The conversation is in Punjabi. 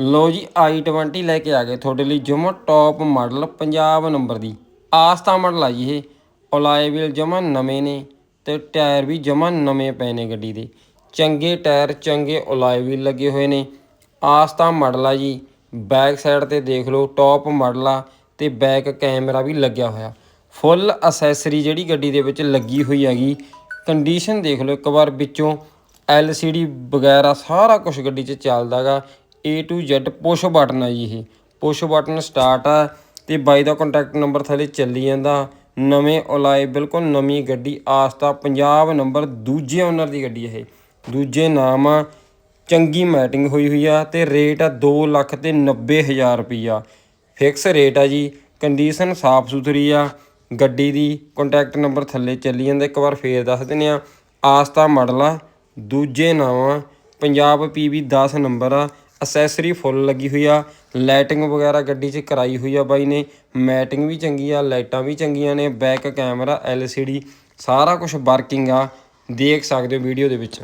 ਲੋ ਜੀ i20 ਲੈ ਕੇ ਆ ਗਏ ਤੁਹਾਡੇ ਲਈ ਜਮਾ ਟੌਪ ਮਾਡਲ ਪੰਜਾਬ ਨੰਬਰ ਦੀ। ਆਸਤਾ ਮਾਡਲ ਆ ਜੀ ਇਹ। ਅਲਾਈ ਵੀਲ ਜਮਾ ਨਵੇਂ ਨੇ ਤੇ ਟਾਇਰ ਵੀ ਜਮਾ ਨਵੇਂ ਪਏ ਨੇ ਗੱਡੀ ਦੇ। ਚੰਗੇ ਟਾਇਰ ਚੰਗੇ ਅਲਾਈ ਵੀਲ ਲੱਗੇ ਹੋਏ ਨੇ। ਆਸਤਾ ਮਾਡਲ ਆ ਜੀ। ਬੈਕ ਸਾਈਡ ਤੇ ਦੇਖ ਲਓ ਟੌਪ ਮਾਡਲ ਆ ਤੇ ਬੈਕ ਕੈਮਰਾ ਵੀ ਲੱਗਿਆ ਹੋਇਆ। ਫੁੱਲ ਅਸੈਸਰੀ ਜਿਹੜੀ ਗੱਡੀ ਦੇ ਵਿੱਚ ਲੱਗੀ ਹੋਈ ਹੈਗੀ। ਕੰਡੀਸ਼ਨ ਦੇਖ ਲਓ ਇੱਕ ਵਾਰ ਵਿੱਚੋਂ LCD ਵਗੈਰਾ ਸਾਰਾ ਕੁਝ ਗੱਡੀ 'ਚ ਚੱਲਦਾਗਾ A to Z push button ਆ ਜੀ ਇਹ। ਪੁਸ਼ ਬਟਨ ਸਟਾਰਟ ਆ ਤੇ ਬਾਈ ਦਾ ਕੰਟੈਕਟ ਨੰਬਰ ਥੱਲੇ ਚੱਲੀ ਜਾਂਦਾ। ਨਵੇਂ ਅਲਾਈ ਬਿਲਕੁਲ ਨਵੀਂ ਗੱਡੀ, ਆਸਤਾ ਪੰਜਾਬ ਨੰਬਰ ਦੂਜੇ ਓਨਰ ਦੀ ਗੱਡੀ ਇਹ। ਦੂਜੇ ਨਾਮ ਆ, ਚੰਗੀ ਮੈਟਿੰਗ ਹੋਈ ਹੋਈ ਆ ਤੇ ਰੇਟ ਆ 2 ਲੱਖ ਤੇ 90 ਹਜ਼ਾਰ ਰੁਪਈਆ। ਫਿਕਸ ਰੇਟ ਆ ਜੀ ਕੰਡੀਸ਼ਨ ਸਾਫ਼ ਸੁਥਰੀ ਆ, ਗੱਡੀ ਦੀ ਕੰਟੈਕਟ ਨੰਬਰ ਥੱਲੇ ਚੱਲੀ ਜਾਂਦਾ। ਇੱਕ ਵਾਰ ਫੇਰ ਦੱਸ ਦਿੰਦੇ ਆ, ਆਸਤਾ ਮਾਡਲ ਆ, ਦੂਜੇ ਨਾਮ ਆ ਪੰਜਾਬ ਪੀਵੀ 10 ਨੰਬਰ ਆ ਅਸੈਸਰੀ ਫੁੱਲ ਲੱਗੀ ਹੋਈ ਆ, ਲਾਈਟਿੰਗ ਵਗੈਰਾ ਗੱਡੀ 'ਚ ਕਰਾਈ ਹੋਈ ਆ ਬਾਈ ਨੇ, ਮੈਟਿੰਗ ਵੀ ਚੰਗੀ ਆ, ਲਾਈਟਾਂ ਵੀ ਚੰਗੀਆਂ ਨੇ, ਬੈਕ ਕੈਮਰਾ LCD ਸਾਰਾ ਕੁਝ ਵਰਕਿੰਗ ਆ, ਦੇਖ ਸਕਦੇ ਹੋ ਵੀਡੀਓ ਦੇ ਵਿੱਚ।